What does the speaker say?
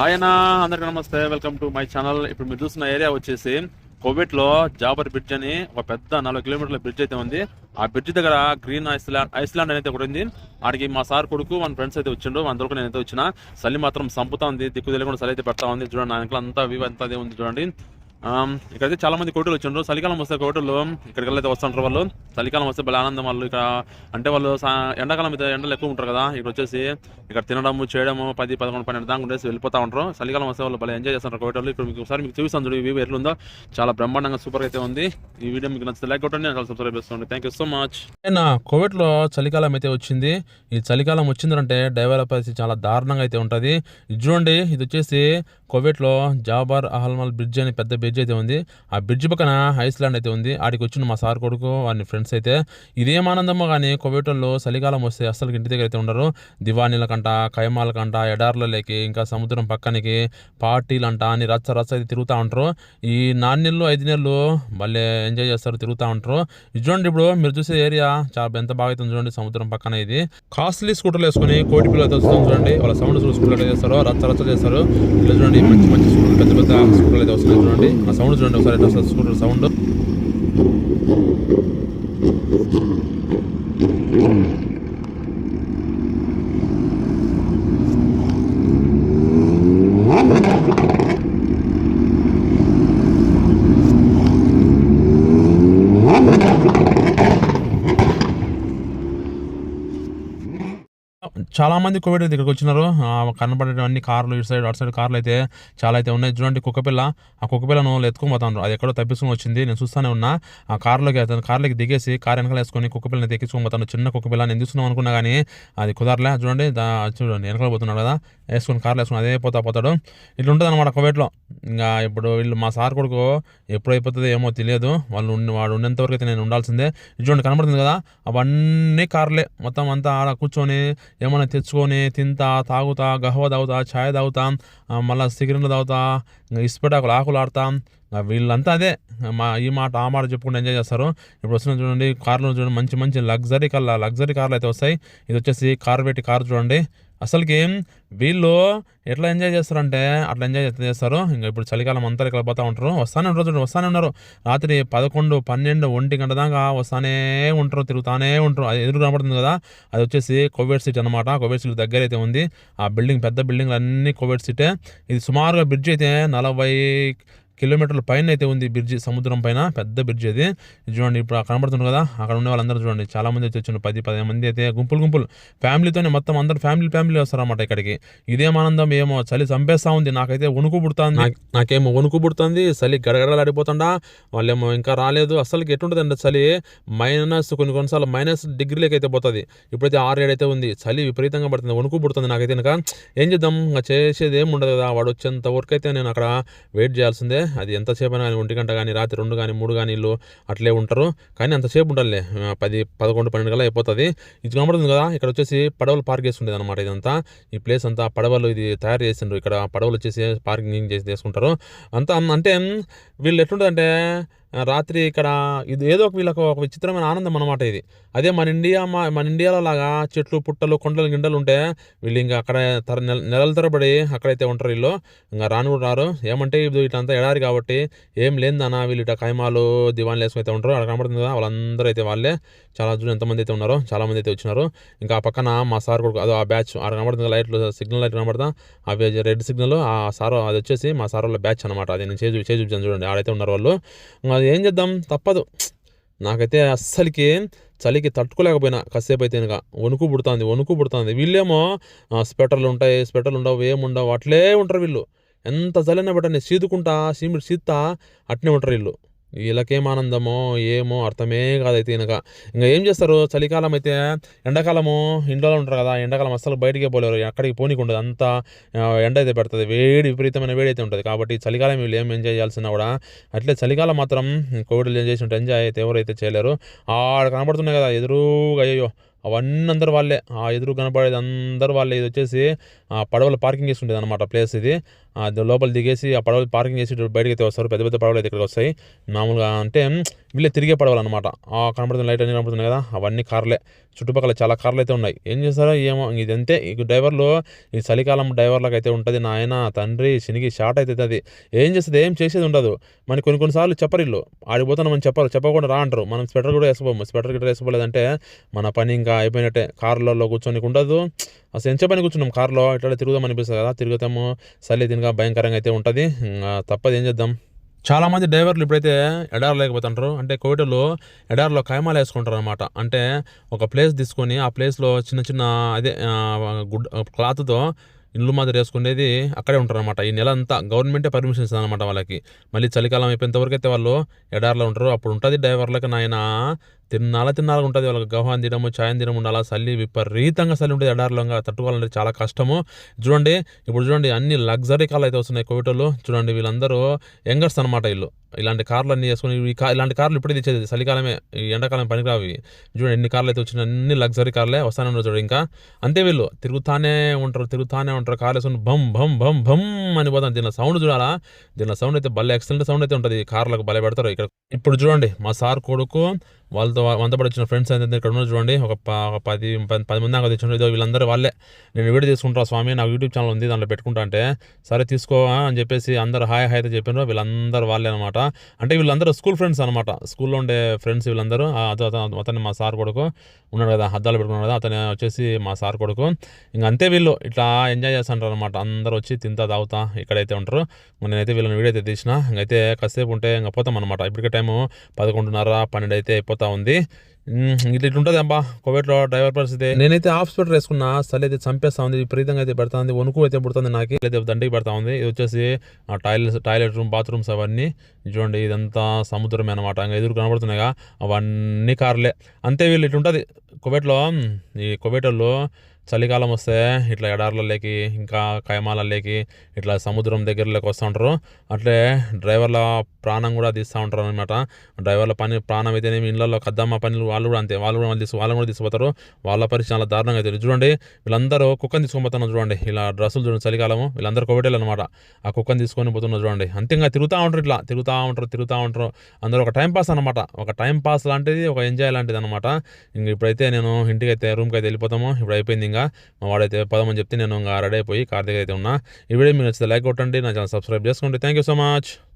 Hi అందరికి అందరికీ నమస్తే. వెల్కమ్ టు మై ఛానల్ ఇప్పుడు మీరు చూస్తున్న ఏరియా వచ్చేసి కోవిడ్లో జాబర్ బ్రిడ్జ్ అని ఒక పెద్ద నలభై కిలోమీటర్ల బ్రిడ్జ్ అయితే ఉంది. ఆ బ్రిడ్జ్ దగ్గర గ్రీన్ ఐస్లాండ్ ఐస్లాండ్ అనేది ఒకటి ఉంది. ఆడికి మా సార్ కొడుకు మన ఫ్రెండ్స్ అయితే వచ్చిండు అందరికీ నేను అయితే వచ్చిన. చలి మాత్రం సంపుతా ఉంది. దిక్కు తెలియకుండా చలి అయితే పెడతా ఉంది. చూడండి నా అంతా వ్యూ అంతా ఉంది చూడండి. ఇక్కడైతే చాలా మంది కోటలు వచ్చిండ్రు. చలికాలం వస్తే కోటలు ఇక్కడికి అయితే వస్తుంటారు వాళ్ళు. చలికాలం వస్తే భలే ఆనందం వాళ్ళు. ఇక్కడ అంటే వాళ్ళు ఎండాకాలం అయితే ఎండలు ఎక్కువ ఉంటారు కదా ఇక్కడ వచ్చేసి ఇక్కడ తినడము చేయడము పది పదకొండు పన్నెండు దాకా ఉండేసి వెళ్ళిపోతూ ఉంటారు. చలికాలం వస్తే వాళ్ళు భలే ఎంజాయ్ చేస్తారు కోటలు. ఇక్కడ మీకు ఒకసారి మీకు చూపిస్తాను చూడు ఈ వ్యూ ఎట్లుందో. చాలా బ్రహ్మాండంగా సూపర్ అయితే ఉంది. ఈ వీడియో మీకు నచ్చితే లైక్ కొట్టండి నేను సబ్స్క్రైబ్ చేసుకోండి. థ్యాంక్ యూ సో మచ్ నా కోవిడ్లో చలికాలం అయితే వచ్చింది. ఈ చలికాలం వచ్చిందంటే డెవలప్ అయితే చాలా దారుణంగా అయితే ఉంటుంది. ఇది చూడండి ఇది వచ్చేసి కోవిడ్లో జాబార్ అహల్మల్ బ్రిడ్జ్ అని పెద్ద బ్రిడ్జ్ బ్రిడ్జ్ అయితే ఉంది ఆ బ్రిడ్జ్ పక్కన ఐస్లాండ్ అయితే ఉంది ఆడికి వచ్చిన మా సార్ కొడుకు వాడిని ఫ్రెండ్స్ అయితే ఇదేం ఆనందమో కానీ కోవిడ్ వాళ్ళు చలికాలం వస్తే అస్సలు ఇంటి దగ్గర అయితే ఉండరు. దివానీల కంట కైమాల కంట ఎడార్లలోకి ఇంకా సముద్రం పక్కనికి పార్టీలంట అని రచ్చ రచ్చ అయితే తిరుగుతూ ఉంటారు. ఈ నాలుగు నెలలు ఐదు నెలలు భలే ఎంజాయ్ చేస్తారు తిరుగుతూ ఉంటారు. ఇది చూడండి ఇప్పుడు మీరు చూసే ఏరియా చాలా ఎంత బాగా అయితే ఉంది చూడండి సముద్రం పక్కన ఇది. కాస్ట్లీ స్కూటర్లు వేసుకొని కోటి పిల్లలు వస్తుంది చూడండి. వాళ్ళ సౌండ్ స్కూటర్లు అయితే చేస్తారు రచ్చ రచ్చ చేస్తారు. ఇలా చూడండి మంచి మంచి స్కూటర్లు పెద్ద పెద్ద స్కూటర్లు అయితే వస్తున్నాయి చూడండి. ఆ సౌండ్ చూడండి ఒకసారి ఎట్లా వస్తుంది? Scooter sound? చాలా మంది కోవిడ్ దగ్గరికి వచ్చినారు. ఆ, కనబడే అన్ని కార్లు ఇటు సైడ్ అటు సైడ్ కార్లు అయితే చాలా అయితే ఉన్నాయి. చూడండి కుక్కపిల్ల ఆ కుక్కపిల్లను ఎత్తుకొని పోతాను అది ఎక్కడో తప్పించుకొని వచ్చింది. నేను చూస్తానే ఉన్నా. ఆ కార్లోకి అతను కార్లోకి దిగేసి కార్ వెనకాల వేసుకొని కుక్కపిల్లని ఎక్కించుకొని పోతాను చిన్న కుక్కపిల్ల నేను చూస్తున్నాం అనుకున్నా కానీ అది కుదరలే. చూడండి దా చూడండి వెనకాల పోతున్నాడు కదా. వేసుకొని కార్లో వేసుకుని అదే పోతా పోతాడు. ఇట్లా ఉంటుంది అనమాట కోవిడ్లో. ఇంకా ఇప్పుడు వీళ్ళు మా సార్ కొడుకు ఎప్పుడు అయిపోతుందో ఏమో తెలియదు. వాళ్ళు ఉండి వాడు ఉన్నంత అయితే నేను ఉండాల్సిందే. చూడండి కనబడుతుంది కదా. అవన్నీ కార్లే. మొత్తం అంతా ఆడ కూర్చొని ఏమైనా తెచ్చుకొని తింటా తాగుతా గహవ తాగుతా ఛాయ్ తాగుతా మళ్ళీ సిగరెట్లు తాగుతా ఇంకా ఇసుపెటాకులు ఆకులు ఆడతాం. వీళ్ళంతా అదే. మా ఈ మాట ఆ మాట చెప్పుకుంటూ ఎంజాయ్ చేస్తారు. ఇప్పుడు వస్తున్న చూడండి కార్లు చూడండి మంచి మంచి లగ్జరీ కల్లా లగ్జరీ కార్లు అయితే వస్తాయి. ఇది వచ్చేసి కార్ పెట్టి కార్ చూడండి. అసలుకి వీళ్ళు ఎట్లా ఎంజాయ్ చేస్తారంటే అట్లా ఎంజాయ్ చేస్తారు? ఇంకా ఇప్పుడు చలికాలం అంతా ఇక్కడ పోతా ఉంటారు. వస్తానే ఉంటారు చూడండి వస్తానే ఉన్నారు. రాత్రి పదకొండు పన్నెండు ఒంటి గంట దాకా వస్తానే ఉంటారు తిరుగుతానే ఉంటారు. అది ఎదురు కనబడుతుంది కదా. అది వచ్చేసి కోవిడ్ సిటీ అనమాట కోవిడ్ సిటీ దగ్గర అయితే ఉంది. ఆ బిల్డింగ్ పెద్ద బిల్డింగ్లు అన్నీ కోవిడ్ సిటీ. ఇది సుమారుగా బ్రిడ్జ్ అయితే నలభై కిలోమీటర్ల పైన అయితే ఉంది బ్రిడ్జ్ సముద్రం పైన పెద్ద బ్రిడ్జ్ అది. చూడండి ఇప్పుడు కనబడుతుంది కదా అక్కడ ఉన్న వాళ్ళందరూ చూడండి చాలా మంది అయితే వచ్చిండ్రు పది పదిహేను మంది అయితే గుంపులు గుంపులు. ఫ్యామిలీతోనే మొత్తం అందరు ఫ్యామిలీ ఫ్యామిలీ వస్తారన్నమాట ఇక్కడికి. ఇదేం ఆనందం ఏమో చలి చంపేస్తా ఉంది నాకైతే వణుకు పుడుతుంది. నాకేమో వణుకు పుడుతుంది చలి గడగడలాడిపోతుండా వాళ్ళేమో ఇంకా రాలేదు. అసలుకి ఎటుంటుందండి చలి? మైనస్ కొన్ని కొన్నిసార్లు మైనస్ డిగ్రీలకి అయితే పోతుంది. ఇప్పుడైతే ఆరు ఏడు అయితే ఉంది చలి విపరీతంగా పడుతుంది వణుకు పుడుతుంది నాకైతే. కనుక ఏం చేద్దాం? ఇంకా చేసేది ఏం ఉండదు కదా వాడు వచ్చేంత వరకు అయితే నేను అక్కడ వెయిట్ చేయాల్సిందే. అది ఎంతసేపు అయినా కానీ ఒంటి గంట కానీ రాత్రి రెండు కానీ మూడు కానీ ఇల్లు అట్లే ఉంటారు. కానీ అంతసేపు ఉండాలి. పది పదకొండు పన్నెండు గల అయిపోతుంది. ఇది కనబడుతుంది కదా ఇక్కడ వచ్చేసి పడవలు పార్క్ చేసి అనమాట ఇదంతా. ఈ ప్లేస్ అంతా పడవలు ఇది తయారు చేసిండ్రు. ఇక్కడ పడవలు వచ్చేసి పార్కింగ్ చేసి చేసుకుంటారు అంతా అంటే వీళ్ళు ఎట్లుంటుందంటే రాత్రి ఇక్కడ ఇది ఏదో ఒక వీళ్ళకు ఒక విచిత్రమైన ఆనందం అనమాట ఇది. అదే మన ఇండియా మా మన ఇండియాలో లాగా చెట్లు పుట్టలు కొండలు గిండలు ఉంటే వీళ్ళు ఇంకా అక్కడ తర నెల నెలల తరబడి అక్కడైతే ఉంటారు వీళ్ళు. ఇంకా రాను కూడా రారు. ఏమంటే ఇది ఇటంతా ఎడారి కాబట్టి ఏం లేదన్న వీళ్ళు ఇట కైమాలు దివాన్లు వేసుకుని అయితే ఉంటారు. అక్కడ కనబడుతుంది కదా వాళ్ళందరూ అయితే వాళ్ళే. చాలా చూడు ఎంతమంది అయితే ఉన్నారో చాలామంది అయితే వచ్చినారు. ఇంకా ఆ పక్కన మా సార్ కూడా అదో ఆ బ్యాచ్ అక్కడ కనబడుతుంది లైట్లు సిగ్నల్ లైట్ కనబడతా. అవి రెడ్ సిగ్నల్ ఆ సార్ అది వచ్చేసి మా సార్ వాళ్ళ బ్యాచ్ అనమాట అది నేను చేసి చేసి చూపించాను చూడండి ఆడైతే ఉన్నారు వాళ్ళు. ఇంకా ఏం చేద్దాం? తప్పదు. నాకైతే అస్సలకి చలికి తట్టుకోలేకపోయినా. కాసేపు అయితే ఇంకా వణుకు పుడుతుంది వణుకు పుడుతుంది. వీళ్ళేమో స్వెటర్లు ఉంటాయి స్వెటర్లు ఉండవు ఏముండవు అట్లే ఉంటారు వీళ్ళు. ఎంత చలైనా పెట్టండి సీదుకుంటా సీమిడి సీత్తా అట్నే ఉంటారు వీళ్ళు. వీళ్ళకేం ఆనందమో ఏమో అర్థమే కాదైతే ఇనక ఇంకా ఏం చేస్తారు? చలికాలం అయితే ఎండాకాలము ఇంట్లో ఉంటారు కదా ఎండాకాలం అస్సలు బయటికే పోలేరు. ఎక్కడికి పోనీకి అంతా ఎండ అయితే పెడుతుంది. వేడి విపరీతమైన వేడి అయితే ఉంటుంది. కాబట్టి చలికాలం వీళ్ళు ఏం ఎంజాయ్ చేయాల్సిన కూడా అట్లే చలికాలం మాత్రం కోవిడ్లో ఎంజాయ్ చేసి ఎంజాయ్ అయితే ఎవరైతే చేయలేరు. ఆడ కనబడుతున్నాయి కదా ఎదురుగా అయ్యో అవన్నీ అందరు వాళ్ళే. ఆ ఎదురు కనపడేది అందరు వాళ్ళే. ఇది వచ్చేసి ఆ పడవలు పార్కింగ్ చేసి ఉండేది అనమాట ప్లేస్ ఇది. లోపల దిగేసి ఆ పడవలు పార్కింగ్ చేసి ఇటు బయటకి అయితే వస్తారు. పెద్ద పెద్ద పడవలు అయితే ఇక్కడికి వస్తాయి. మామూలుగా అంటే వీళ్ళే తిరిగే పడవలు అనమాట ఆ కనపడుతున్న లైట్ అన్ని కనబడుతున్నాయి కదా అవన్నీ కార్లే. చుట్టుపక్కల చాలా కార్లు అయితే ఉన్నాయి. ఏం చేస్తారో ఏమో ఇది అంతే ఈ డ్రైవర్లు ఈ చలికాలం డ్రైవర్లకు అయితే ఉంటుంది. నాయన తండ్రి శనికి షార్ట్ అవుతుంది అది ఏం చేస్తుంది? ఏం చేసేది ఉండదు. మనకి కొన్ని కొన్నిసార్లు చెప్పరు ఇల్లు ఆడిపోతున్నాం మనం చెప్పరు. చెప్పకుండా రా అంటారు. మనం స్వెటర్ కూడా వేసుకోము. స్వెటర్ గిట్ట వేసుకోలేదంటే మన పని ఇంకా అయిపోయినట్టే. కార్లలో కూర్చొని ఉండదు. ఆ ఎంత పని కూర్చున్నాం కార్లో ఇట్లా తిరుగుదాం అనిపిస్తుంది కదా తిరుగుతాము. చలి దీనిగా భయంకరంగా అయితే ఉంటుంది. తప్పదు ఏం చేద్దాం. చాలామంది డ్రైవర్లు ఇప్పుడైతే ఎడార్ లేకపోతుంటారు. అంటే కోవిడ్లో ఎడార్లో ఖైమాలు వేసుకుంటారు అనమాట అంటే ఒక ప్లేస్ తీసుకొని ఆ ప్లేస్లో చిన్న చిన్న అదే గుడ్ క్లాత్తో ఇల్లు మాదిరి వేసుకునేది అక్కడే ఉంటారనమాట ఈ నెల అంతా గవర్నమెంటే పర్మిషన్ ఇస్తుంది అనమాట వాళ్ళకి. మళ్ళీ చలికాలం అయిపోయినంత వరకు అయితే వాళ్ళు ఎడార్లో ఉంటారు. అప్పుడు ఉంటుంది డ్రైవర్లకు నాయన. తిన్నాల తిన్నాల ఉంటుంది. వాళ్ళకి గవ్హాన్ తినము ఛాయం తినము ఉండాలా చల్లి విపరీతంగా చలి ఉంటుంది. ఎడారిలోగా తట్టుకోవాలంటే చాలా కష్టము. చూడండి ఇప్పుడు చూడండి అన్ని లగ్జరీ కార్లు అయితే వస్తున్నాయి కోవిటోళ్ళు చూడండి వీళ్ళందరూ యంగర్స్ అనమాట వీళ్ళు. ఇలాంటి కార్లు అన్ని వేసుకొని ఈ కా- ఇలాంటి కార్లు ఇప్పుడే తెచ్చేది. చలికాలమే ఈ ఎండాకాలం పనికిరావు చూడండి ఎన్ని కార్లు అయితే వచ్చినాయి అన్ని లగ్జరీ కార్లే వస్తానే ఉన్నారు చూడండి ఇంకా. అంతే వీళ్ళు తిరుగుతానే ఉంటారు తిరుగుతానే ఉంటారు. కార్లు వేసుకుని భం భం భం భం అని పోతాను. దీని సౌండ్ చూడాలా? దీని సౌండ్ అయితే భలే ఎక్సలెంట్ సౌండ్ అయితే ఉంటుంది. ఈ కార్లకు భలే పెడతారు ఇక్కడ. ఇప్పుడు చూడండి మా సార్ కొడుకు వాళ్ళతో వంత పడి వచ్చిన ఫ్రెండ్స్ అయితే ఇక్కడ ఉన్నారు చూడండి. ఒక ఒక పది పది పది మంది అక్కడ తెచ్చిన ఇదో వీళ్ళందరూ వాళ్ళే. నేను వీడియో తీసుకుంటా స్వామి నాకు యూట్యూబ్ ఛానల్ ఉంది దాంట్లో పెట్టుకుంటా అంటే సరే తీసుకో అని చెప్పేసి అందరు హాయ్ హాయ్ అయితే చెప్పినారు. వీళ్ళందరూ వాళ్ళే అనమాట అంటే వీళ్ళందరూ స్కూల్ ఫ్రెండ్స్ అనమాట స్కూల్లో ఉండే ఫ్రెండ్స్ వీళ్ళందరూ. ఆ అతను మా సార్ కొడుకు. ఉన్నాడు కదా అద్దాలు పెట్టుకున్నాడు కదా అతను వచ్చేసి మా సార్ కొడుకు. ఇంక అంతే వీళ్ళు. ఇట్లా ఎంజాయ్ చేస్తుంటారు అనమాట అందరూ వచ్చి తింతా తాగుతా ఇక్కడైతే ఉంటారు. నేనైతే వీళ్ళని వీడియో అయితే తీసిన. ఇంకైతే కాసేపు ఉంటే ఇంకా పోతాం అనమాట ఇప్పటికే టైము పదకొండున్నర పన్నెండు అయితే అయిపోతాం. ఉంది. ఉమ్, ఇట్లా ఇట్లుంటుంది అబ్బా. కోవిడ్లో డ్రైవర్ పరిస్థితి. నేనైతే హాఫ్ స్పీడ్ వేసుకున్నా చలి అయితే చంపేస్తా ఉంది. విపరీతంగా అయితే పెడతా ఉంది. వణుకు అయితే పుడుతుంది నాకు. అయితే దండకి పెడతా ఉంది. ఇది వచ్చేసి ఆ టాయిలెట్ టాయిలెట్ రూమ్ బాత్రూమ్స్ అవన్నీ. చూడండి ఇదంతా సముద్రమే అనమాట ఇంకా ఎదురు కనబడుతున్నాయిగా. అవన్నీ కార్లే. అంతే వీళ్ళు ఇట్లుంటుంది కోవిడ్లో ఈ కోవిడ్లో చలికాలం వస్తే ఇట్లా ఎడార్లలోకి ఇంకా కైమాలలోకి ఇట్లా సముద్రం దగ్గరలోకి వస్తూ ఉంటారు. అట్లే డ్రైవర్ల ప్రాణం కూడా తీస్తూ ఉంటారు అనమాట డ్రైవర్ల పని ప్రాణం అయితేనేమి ఇళ్ళల్లో కద్దమ్మ పనులు వాళ్ళు కూడా అంతే. వాళ్ళు కూడా వాళ్ళు తీసు వాళ్ళు కూడా తీసుకుపోతారు. వాళ్ళ పరిస్థితి చాలా దారుణంగా అయితే చూడండి వీళ్ళందరూ కుక్కని తీసుకొని పోతున్నారు చూడండి. ఇలా డ్రెస్సులు చూడండి చలికాలము. వీళ్ళందరూ కోవిటేలు అనమాట ఆ కుక్కని తీసుకొని పోతున్నారు చూడండి. అంతే తిరుగుతూ ఉంటారు ఇట్లా. తిరుగుతూ ఉంటారు తిరుగుతూ ఉంటారు. అందరూ ఒక టైం పాస్ అనమాట ఒక టైం పాస్ లాంటిది ఒక ఎంజాయ్ లాంటిది అనమాట ఇంక ఇప్పుడైతే నేను ఇంటికి అయితే రూమ్కి అయితే వెళ్ళిపోతాము. ఇప్పుడు అయిపోయింది ఇంకా. మా వాడైతే పదమని చెప్తే నేను ఇంకా రెడీ అయిపోయి కార్ దగ్గర అయితే ఉన్నా. ఈ వీడియో నచ్చితే లైక్ కొట్టండి. నా ఛానల్ సబ్స్క్రైబ్ చేసుకోండి. Thank you so much